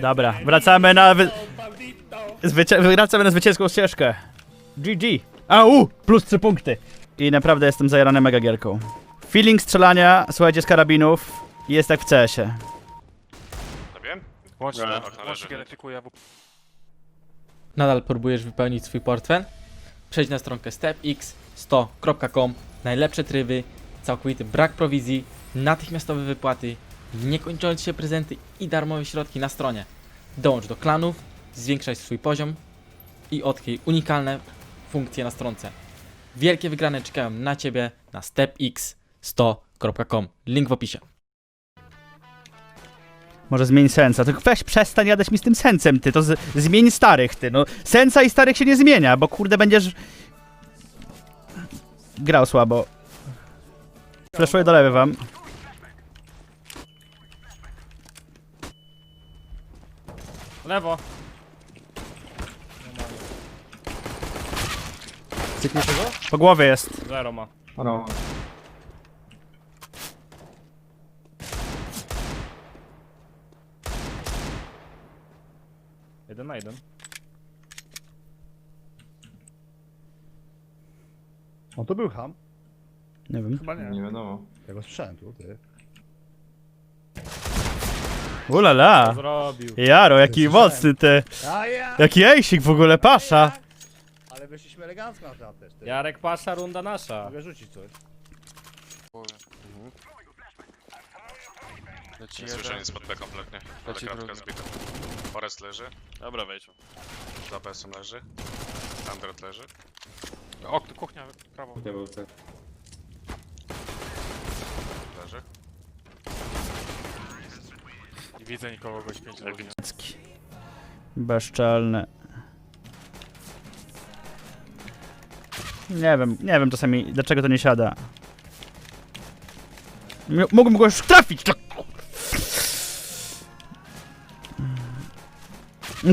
Dobra, wracamy na... Wy... Wracamy na zwycięską ścieżkę. GG. Au! Plus 3 punkty. I naprawdę jestem zajarany mega gierką. Feeling strzelania, słuchajcie, z karabinów jest jak w CS-ie. Łącznie, łącznie AWP. Nadal próbujesz wypełnić swój portfel? Przejdź na stronkę stepx100.com. Najlepsze tryby, całkowity brak prowizji, natychmiastowe wypłaty, niekończące się prezenty i darmowe środki na stronie. Dołącz do klanów, zwiększaj swój poziom i odkryj unikalne funkcje na stronce. Wielkie wygrane czekają na Ciebie na stepx100.com. Link w opisie. Może zmień sensa. Tylko weź przestań jadać mi z tym sensem, ty. To z... zmień starych, ty. No, sensa i starych się nie zmienia, bo kurde będziesz... Grał słabo. Flashuję do lewy wam. Lewo. Cykniesz tego? Po głowie jest. Zero ma. No. Jeden na jeden. On to był ham? Nie wiem. Chyba nie. Nie wiadomo. Ja go słyszałem tu, ty. Ulala. Zrobił. Jaro, jaki mocny. A ja! Jaki ejsik w ogóle, pasza. Ale wyszliśmy elegancko na teatr też, ty. Jarek Pasza, runda nasza. Mogę rzucić coś. Leci Nie słyszę jeden. nic pod B kompletnie. Ale Leci kratka drugi. zbita. Forest leży. Dobra, wejdź. Za BS-em leży. Android leży. O, kuchnia, prawo. Leży. Nie widzę nikogo, gość 5 godzin. Bezczelny. Nie wiem, nie wiem czasami dlaczego to nie siada. M- Mógłbym go już trafić!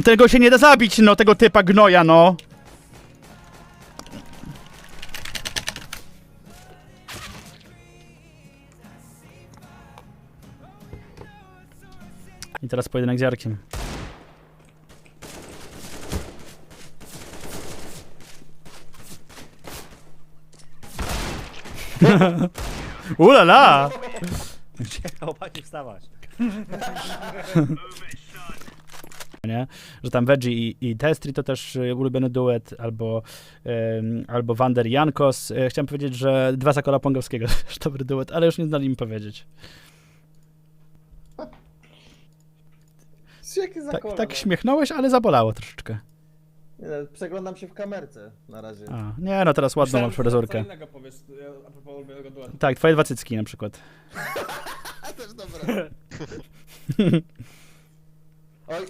Tego się nie da zabić, no, tego typa gnoja, no. I teraz pojedynek z Jarkiem. Ulala! Chłopaki wstawać. Nie? Że tam Veggie i, i Testri to też y, ulubiony duet, albo, ym, albo Wander i Jankos. Y, chciałem powiedzieć, że dwa Zakola Pongowskiego też dobry duet, ale już nie zdali mi powiedzieć. Jakie Tak, tak śmiechnąłeś, ale zabolało troszeczkę. Nie, no, przeglądam się w kamerce na razie. A, nie, no teraz ładną mam fryzurkę. innego powiesz a propos ulubionego duetu. Tak, twoje dwa cycki na przykład. A też dobre. Oj,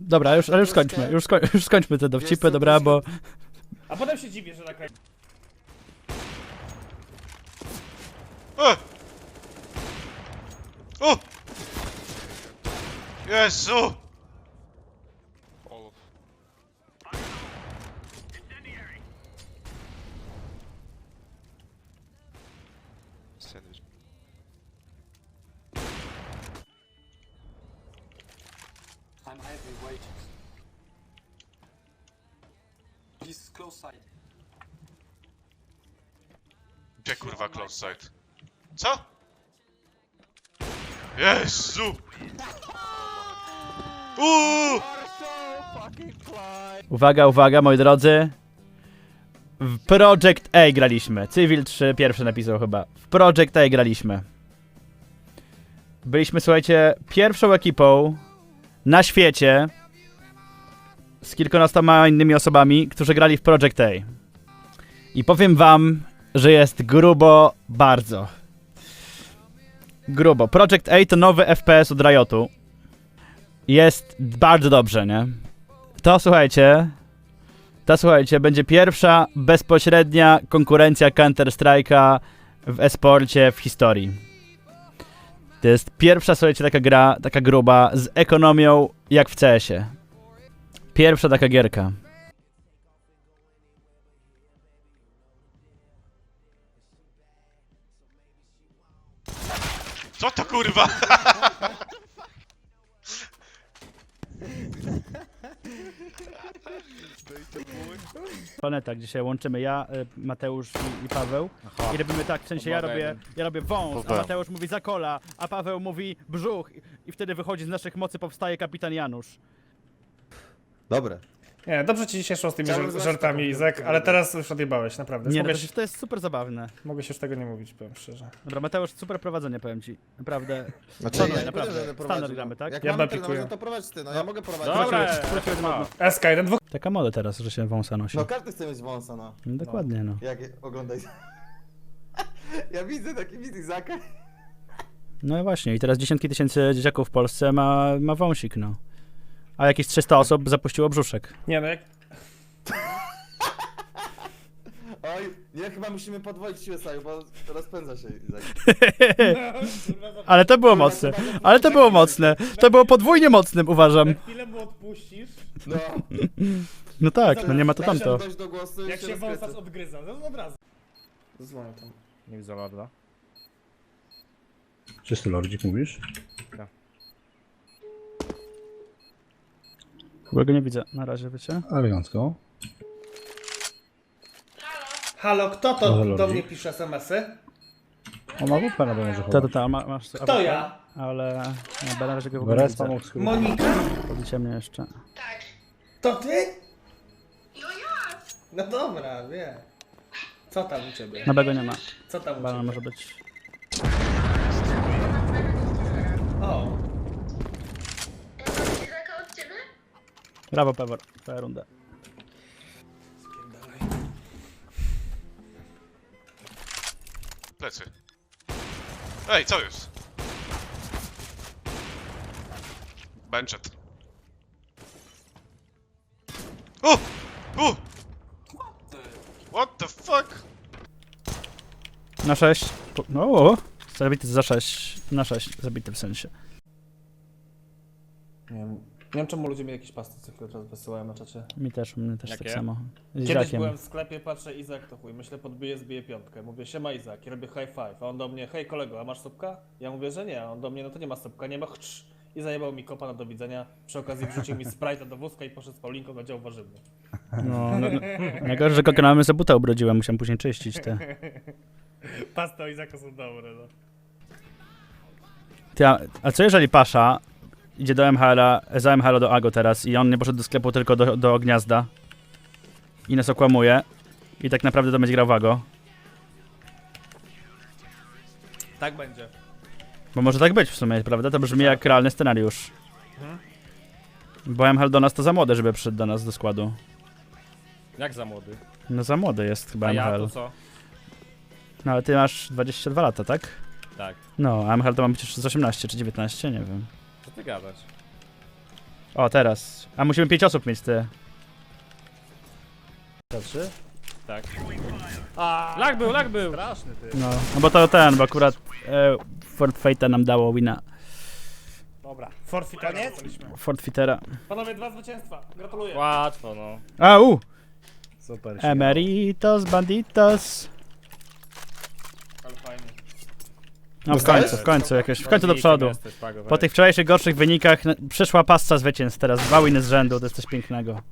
Dobra, już, ale już skończmy, już, skoń, już skończmy te dowcipy, dobra, bo... A potem się dziwię, że tak... O! O! Yes, oh. so. I'm heavy weight. He's close side. Gdzie kurwa close side? Co? Jezu! Uuu! Uwaga, uwaga, moi drodzy. W Project A graliśmy. Civil 3 pierwszy napisał chyba. W Project A graliśmy. Byliśmy, słuchajcie, pierwszą ekipą na świecie z kilkunastoma innymi osobami, którzy grali w Project A. I powiem wam, że jest grubo bardzo. Grubo. Project A to nowy FPS od Riotu. Jest bardzo dobrze, nie? To słuchajcie, to słuchajcie, będzie pierwsza bezpośrednia konkurencja Counter-Strike'a w esporcie w historii. To jest pierwsza, słuchajcie, taka gra, taka gruba, z ekonomią jak w CS-ie. Pierwsza taka gierka. Co to kurwa? Planeta, gdzie się łączymy ja, y, Mateusz i, i Paweł. I robimy tak, w sensie ja robię, ja robię wąs, a Mateusz mówi zakola, a Paweł mówi brzuch. I, I wtedy wychodzi z naszych mocy, powstaje kapitan Janusz. Dobre. Nie, dobrze ci dzisiaj szło z tymi żar- żartami, piątkę ale teraz już odjebałeś, naprawdę. Nie, no, mogę, to, jest- to jest super zabawne. mogę się już tego nie mówić, powiem szczerze. Dobra, Mateusz, super prowadzenie, powiem ci. Naprawdę. Znaczy, ja nie naprawdę. będę, Standard gramy, no. tak? Jak Ja mamy bapikuję. trenera, to prowadź ty, no ja mogę prowadzić. Dobra, SK, jeden, dwóch. Taka moda teraz, że się wąsa nosi. No każdy chce mieć wąsa, no. No, dokładnie, no. Jak oglądaj. ja widzę taki widz Izaka. No i właśnie, i teraz dziesiątki tysięcy dzieciaków w Polsce ma, ma wąsik, no. A jakieś 300 osób zapuściło brzuszek. Nie no, jak... Oj, nie, chyba musimy podwoić siłę Saju, bo rozpędza się Izak. Ale to było mocne. Ale to było mocne. To było podwójnie mocnym, uważam. chwilę mu odpuścisz, No tak, no nie ma to się tamto. dojść do głosu i jak się rozkręcę. wąsacz odgryza, no od razu. Zadzwonię tam. Nie widzę lorda. Czysty lordzik mówisz? Chyba go nie widzę na razie, wiecie? Elegancko. Halo, kto to Może do mnie pisze smsy? On ma WP na może Ta, ta, ta, ma, masz... Kto ja? Ale... No, na razie go w ogóle nie Respa widzę. mógł skrócić. Monika? Powiedzcie mnie jeszcze. To ty? No ja! No dobra, wie. Co tam u ciebie? Na B go nie ma. Co tam u Bana ciebie? może być. O, Brawo, Pewor. Twoja runda. Plecy. Ej, co jest? Benchet. O! U! What the fuck? Na 6. No, zabity za 6. Na 6 zabity w sensie. nie wiem, nie wiem czemu ludzie mi jakieś pasty co teraz wysyłają na czacie. Mi też, mnie też tak Jakie? samo. Z Kiedyś Izakiem. byłem w sklepie, patrzę Izak to chuj, myślę podbiję, zbiję piątkę. Mówię siema Izak i robię high five, a on do mnie hej kolego, a masz słupka? Ja mówię, że nie, a on do mnie no to nie ma słupka, nie ma chrz. I zajebał mi kopa na do widzenia, przy okazji wrzucił mi Sprite'a do wózka i poszedł z Paulinką na dział warzywny. No, no, no. Najgorsze, że kokonamy za buta ubrudziłem, musiałem później czyścić te. Pasty o Izaka są dobre, no. Ty, a, a co jeżeli Pasza idzie do MHL-a, za MHL do Ago teraz i on nie poszedł do sklepu tylko do, do gniazda i nas okłamuje i tak naprawdę to będzie grał w Ago? Tak będzie. Bo może tak być w sumie, prawda? To brzmi jak realny scenariusz. Bo MHL do nas to za młody, żeby przyszedł do nas do składu. Jak za młody? No za młody jest chyba A ja MHL. to co? No ale ty masz 22 lata, tak? Tak. No, a MHL to ma być już z 18 czy 19, nie wiem. Ty gadasz? O, teraz. A musimy 5 osób mieć, ty. Trzy? Tak. Lag był, lag był! Straszny ty. No, no bo to ten, bo akurat e, Fort Fate'a nam dało wina. Dobra, forfeitera Koniec? Fort Fitera. Panowie, dwa zwycięstwa, gratuluję. Łatwo, no. Au! Super. Emeritos, banditos. Ale fajnie. No w końcu, w końcu jakoś, w końcu do przodu. Po tych wczorajszych gorszych wynikach n- przyszła pasta zwycięstw teraz. Dwa winy z rzędu, to jest coś pięknego.